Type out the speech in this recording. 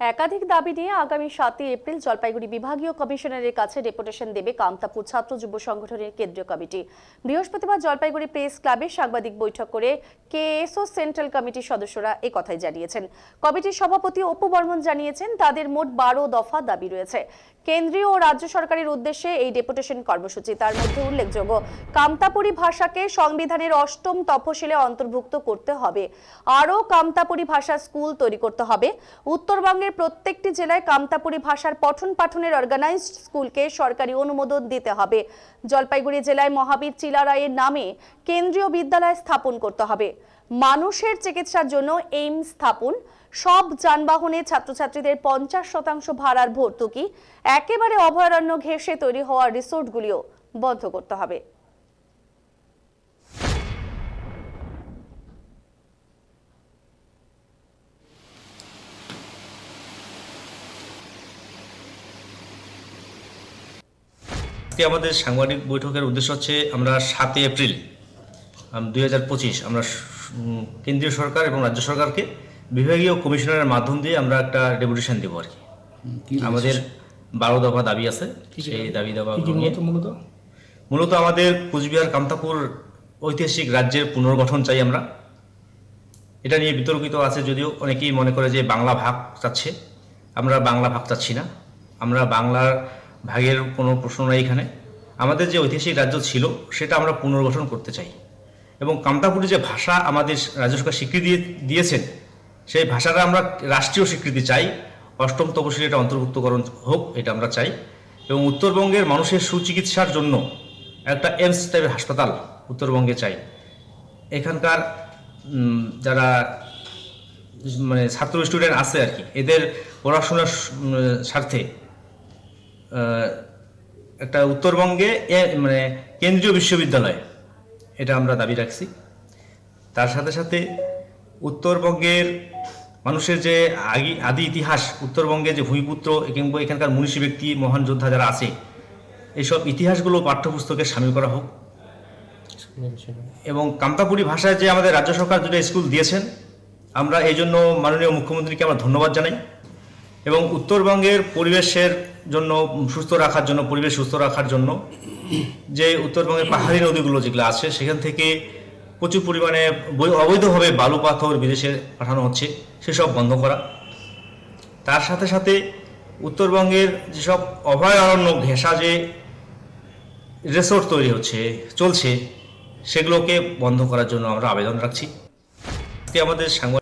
একাধিক দাবি নিয়ে আগামী সাতই এপ্রিল জলপাইগুড়ি বিভাগীয় কমিশনারের কাছে ডেপুটেশন দেবে কামতাপুর ছাত্র যুব সংগঠনের কেন্দ্রীয় কমিটি। বৃহস্পতিবার জলপাইগুড়ি প্রেস ক্লাবে সাংবাদিক বৈঠক করে কেএসও সেন্ট্রাল কমিটির সদস্যরা এ কথাই জানিয়েছেন। কমিটির সভাপতি অপু বর্মন জানিয়েছেন, তাদের মোট বারো দফা দাবি রয়েছে। কেন্দ্রীয় ও রাজ্য সরকারের উদ্দেশ্যে এই ডেপুটেশন কর্মসূচি, তার মধ্যে উল্লেখযোগ্য, কামতাপুরী ভাষাকে সংবিধানের অষ্টম তফসিলে অন্তর্ভুক্ত করতে হবে। আরও কামতাপুরী ভাষা স্কুল তৈরি করতে হবে। উত্তরবঙ্গের প্রত্যেকটি জেলায় কামতাপুরী ভাষার পঠন পাঠনের অর্গানাইজড স্কুলকে সরকারি অনুমোদন দিতে হবে। জলপাইগুড়ি জেলায় মহাবীর চিলারায়ের নামে কেন্দ্রীয় বিদ্যালয় স্থাপন করতে হবে। মানুষের চিকিৎসার জন্য এইমস স্থাপন। সব যানবাহনে ছাত্রছাত্রীদের পঞ্চাশ শতাংশ ভাড়ার ভর্তুকি। একেবারে অভয়ারণ্য ঘেঁষে তৈরি হওয়া রিসোর্টগুলিও বন্ধ করতে হবে। আজকে আমাদের সাংবাদিক বৈঠকের উদ্দেশ্য হচ্ছে আমরা সাতই এপ্রিল দুই হাজার পঁচিশ আমরা কেন্দ্রীয় সরকার এবং রাজ্য সরকারকে বিভাগীয় কমিশনারের মাধ্যম দিয়ে আমরা একটা ডেপুটেশন দেবো আর কি। আমাদের বারো দফা দাবি আছে সেই দাবি দাবা মূলত? মূলত আমাদের কুচবিহার কামতাপুর ঐতিহাসিক রাজ্যের পুনর্গঠন চাই আমরা। এটা নিয়ে বিতর্কিত আছে যদিও অনেকেই মনে করে যে বাংলা ভাগ চাচ্ছে। আমরা বাংলা ভাগ চাচ্ছি না। আমরা বাংলার ভাগের কোনো প্রশ্ন নাই এখানে। আমাদের যে ঐতিহাসিক রাজ্য ছিল, সেটা আমরা পুনর্গঠন করতে চাই। এবং কামতাপুরি যে ভাষা আমাদের রাজ্য সরকার স্বীকৃতি দিয়ে- দিয়েছেন, সেই ভাষাটা আমরা রাষ্ট্রীয় স্বীকৃতি চাই। অষ্টম তপশিলি এটা অন্তর্ভুক্তকরণ হোক, এটা আমরা চাই। এবং উত্তরবঙ্গের মানুষের সুচিকিৎসার জন্য একটা এমস টাইপের হাসপাতাল উত্তরবঙ্গে চাই। এখানকার যারা মানে ছাত্র স্টুডেন্ট আছে আর কি, এদের পড়াশোনার স্বার্থে একটা উত্তরবঙ্গে মানে কেন্দ্রীয় বিশ্ববিদ্যালয়, এটা আমরা দাবি রাখছি। তার সাথে সাথে উত্তরবঙ্গের মানুষের যে আগে, আদি ইতিহাস উত্তরবঙ্গে যে ভূমিপুত্র কিংবা এখানকার মনীষী ব্যক্তি, মহান যোদ্ধা যারা আছে এইসব ইতিহাসগুলো পাঠ্যপুস্তকে সামিল করা হোক। এবং কামতাপুরি ভাষায় যে আমাদের রাজ্য সরকার দুটো স্কুল দিয়েছেন, আমরা এই জন্য মাননীয় মুখ্যমন্ত্রীকে আমরা ধন্যবাদ জানাই। এবং উত্তরবঙ্গের পরিবেশের জন্য সুস্থ রাখার জন্য, পরিবেশ সুস্থ রাখার জন্য যে উত্তরবঙ্গের পাহাড়ি নদীগুলো যেগুলো আছে, সেখান থেকে প্রচুর পরিমাণে অবৈধভাবে বালু পাথর বিদেশে পাঠানো হচ্ছে, সেসব বন্ধ করা। তার সাথে সাথে উত্তরবঙ্গের যেসব অভয়ারণ্য ঘেঁষা যে রিসোর্ট তৈরি হচ্ছে, চলছে, সেগুলোকে বন্ধ করার জন্য আমরা আবেদন রাখছি। আমাদের সাংবাদিক